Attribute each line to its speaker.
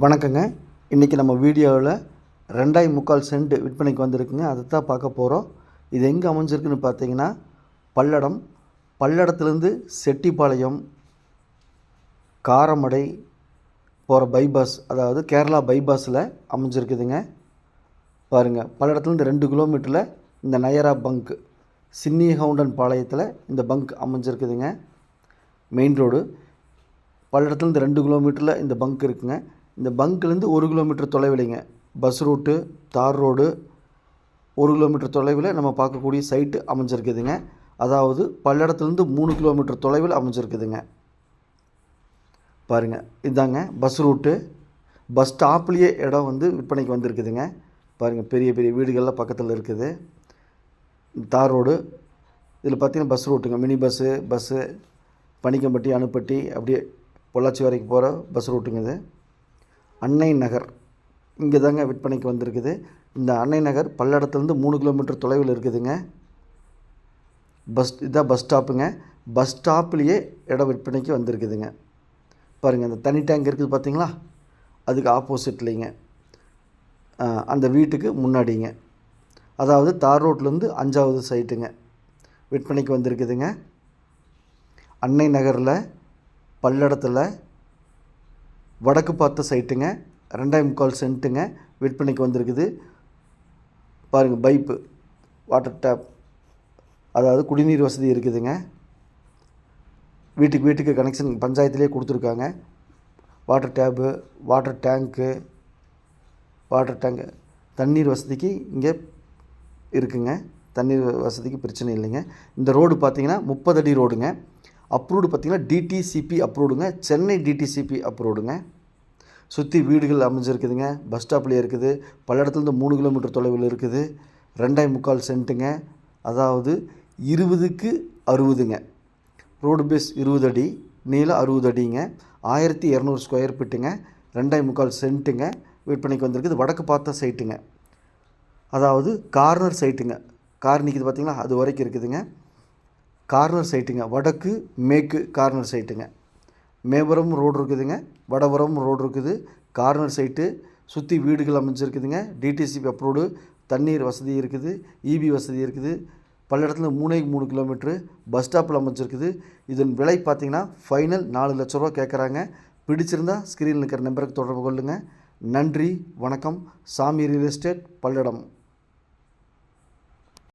Speaker 1: வணக்கங்க. இன்றைக்கி நம்ம வீடியோவில் ரெண்டாய் முக்கால் சென்ட் விற்பனைக்கு வந்திருக்குங்க. அதை தான் பார்க்க போகிறோம் இது எங்கே அமைஞ்சிருக்குன்னு பார்த்தீங்கன்னா பல்லடம். பல்லடத்துலேருந்து செட்டிப்பாளையம் காரமடை போகிற பைபாஸ் அதாவது கேரளா பைபாஸில் அமைஞ்சிருக்குதுங்க. பாருங்கள் பல்லடத்துலேருந்து ரெண்டு கிலோமீட்டரில் இந்த நயரா பங்க் சின்னி ஹவுண்டன் பாளையத்தில் இந்த பங்க் அமைஞ்சிருக்குதுங்க. Main road. பல்லடத்துலேருந்து ரெண்டு கிலோமீட்டரில் இந்த பங்க் இருக்குங்க. இந்த பங்க்லேருந்து ஒரு கிலோமீட்டர் தொலைவில்லைங்க. பஸ் ரூட்டு தார் ரோடு ஒரு கிலோமீட்டர் தொலைவில் நம்ம பார்க்கக்கூடிய சைட்டு அமைஞ்சிருக்குதுங்க. அதாவது பல்லடத்துலேருந்து மூணு கிலோமீட்டர் தொலைவில் அமைஞ்சிருக்குதுங்க. பாருங்கள் இதாங்க பஸ் ரூட்டு. பஸ் ஸ்டாப்லேயே இடம் வந்து விற்பனைக்கு வந்திருக்குதுங்க. பாருங்கள் பெரிய பெரிய வீடுகள்லாம் பக்கத்தில் இருக்குது. தார் ரோடு. இதில் பார்த்தீங்கன்னா bus ரூட்டுங்க. Mini bus bus Panikkampatti Anuppatti அப்படியே பொள்ளாச்சி வரைக்கும் போகிற பஸ் ரூட்டுங்க இது. அன்னை நகர். இங்கே தாங்க விற்பனைக்கு வந்திருக்குது. இந்த அன்னை நகர் பல்லடத்துலேருந்து மூணு கிலோமீட்டர் தொலைவில் இருக்குதுங்க. பஸ் இதான் பஸ் ஸ்டாப்புங்க. பஸ் ஸ்டாப்லேயே இடம் விற்பனைக்கு வந்திருக்குதுங்க. பாருங்கள் அந்த தனி டேங்க் இருக்குது பார்த்தீங்களா அதுக்கு ஆப்போசிட்லிங்க. அந்த வீட்டுக்கு முன்னாடிங்க. அதாவது தார் ரோட்லேருந்து அஞ்சாவது சைட்டுங்க. விற்பனைக்கு வந்திருக்குதுங்க. அன்னை நகரில் பல்லடத்தில் வடக்கு பார்த்த சைட்டுங்க ரெண்டாயிரம் முக்கால் சென்ட்டுங்க விற்பனைக்கு வந்திருக்குது. பாருங்கள் பைப்பு வாட்டர் டேப் அதாவது குடிநீர் வசதி இருக்குதுங்க. வீட்டுக்கு வீட்டுக்கு கனெக்ஷன் பஞ்சாயத்துலேயே கொடுத்துருக்காங்க. Water tap water tank water tank தண்ணீர் வசதிக்கு இங்கே இருக்குங்க. தண்ணீர் வசதிக்கு பிரச்சனை இல்லைங்க. இந்த ரோடு பார்த்திங்கன்னா முப்பது அடி ரோடுங்க அப்ரூவ்டு பார்த்தீங்கன்னா டிடிசிபி அப்ரூவ்டுங்க. சென்னை டிடிசிபி அப்ரூவ்டுங்க. சுற்றி வீடுகள் அமைஞ்சிருக்குதுங்க. பஸ் ஸ்டாப்லேயே இருக்குது. பல்லடத்துலேருந்து மூணு கிலோமீட்டர் தொலைவில் இருக்குது. ரெண்டாய் முக்கால் சென்ட்டுங்க. அதாவது இருபதுக்கு அறுபதுங்க. ரோடு பேஸ் இருபது அடி நீளம் அறுபது அடிங்க. ஆயிரத்தி இரநூறு ஸ்கொயர் ஃபீட்டுங்க. ரெண்டாய் முக்கால் சென்ட்டுங்க. விற்பனைக்கு வந்திருக்குது. வடக்கு பார்த்த சைட்டுங்க. அதாவது கார்னர் சைட்டுங்க. கார் நிற்கிது பார்த்தீங்களா? அது வரைக்கும் இருக்குதுங்க. கார்னர் சைட்டுங்க. வடக்கு மேற்கு கார்னர் சைட்டுங்க. மேபுரம் ரோடு இருக்குதுங்க. வடபுரம் ரோடு இருக்குது. கார்னர் சைட்டு சுற்றி வீடுகள் அமைஞ்சிருக்குதுங்க. டிடிசிபி அப்ரூவ்டு தண்ணீர் வசதி இருக்குது. இபி வசதி இருக்குது. பல்லடத்துல மூணே மூணு கிலோமீட்ரு பஸ் ஸ்டாப்பில் அமைஞ்சிருக்குது. இதன் விலை பார்த்தீங்கன்னா ஃபைனல் நாலு லட்ச ரூபா கேட்குறாங்க. பிடிச்சிருந்தா ஸ்க்ரீனில் இருக்கிற நம்பருக்கு தொடர்பு கொள்ளுங்கள் நன்றி வணக்கம். சாமி ரியல் எஸ்டேட் பல்லடம்.